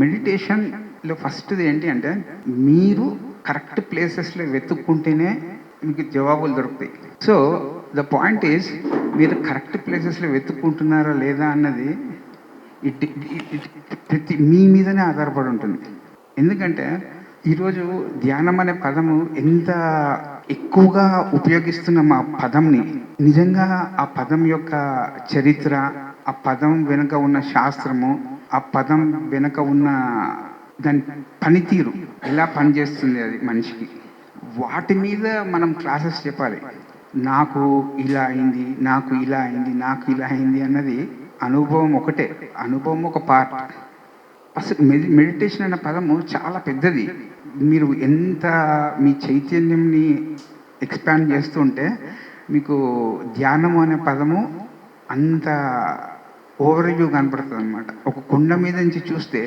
మెడిటేషన్లో ఫస్ట్ది ఏంటి అంటే మీరు కరెక్ట్ ప్లేసెస్లో వెతుక్కుంటేనే మీకు జవాబులు దొరుకుతాయి. సో ద పాయింట్ ఈజ్ మీరు కరెక్ట్ ప్లేసెస్లో వెతుక్కుంటున్నారా లేదా అన్నది ఇట్ ప్రతి మీ మీదనే ఆధారపడి ఉంటుంది. ఎందుకంటే ఈరోజు ధ్యానం అనే పదము ఎంత ఎక్కువగా ఉపయోగిస్తున్న మా పదంని నిజంగా ఆ పదం యొక్క చరిత్ర ఆ పదం వెనుక ఉన్న శాస్త్రము ఆ పదం వెనుక ఉన్న దాని పనితీరు ఎలా పనిచేస్తుంది అది మనిషికి? వాటి మీద మనం క్లాసెస్ చెప్పాలి. నాకు ఇలా అయింది నాకు ఇలా అయింది నాకు ఇలా అయింది అన్నది అనుభవం ఒకటే. అనుభవం ఒక పార్ట్ అసలు మెడి మెడిటేషన్ అనే పదము చాలా పెద్దది. మీరు ఎంత మీ చైతన్యంని ఎక్స్పాండ్ చేస్తుంటే మీకు ధ్యానము అనే పదము అంత ఓవర్ వ్యూ కనపడుతుంది అనమాట ఒక కొండ మీద నుంచి చూస్తే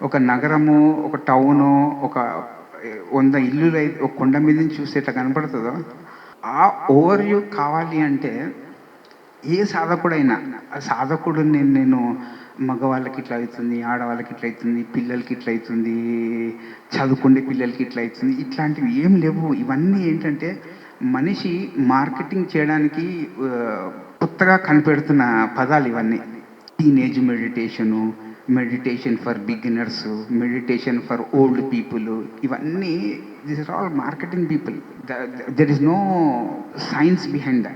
ఒక నగరము ఒక టౌను ఒక వంద ఇల్లులు అయితే ఒక కొండ మీద నుంచి చూస్తే ఎట్లా కనపడుతుందో ఆ ఓవర్ వ్యూ కావాలి అంటే ఏ సాధకుడైనా ఆ సాధకుడు నేను నేను మగవాళ్ళకి ఇట్లా అవుతుంది ఆడవాళ్ళకి ఇట్లా అవుతుంది పిల్లలకి ఇట్లా అవుతుంది చదువుకునే పిల్లలకి ఇట్లా అవుతుంది ఇట్లాంటివి ఏం లేవు. ఇవన్నీ ఏంటంటే మనిషి మార్కెటింగ్ చేయడానికి కొత్తగా కనిపెడుతున్న పదాలు ఇవన్నీ. Teenage meditation meditation for beginners meditation for old people ఇవన్నీ this are all marketing people there is no science behind that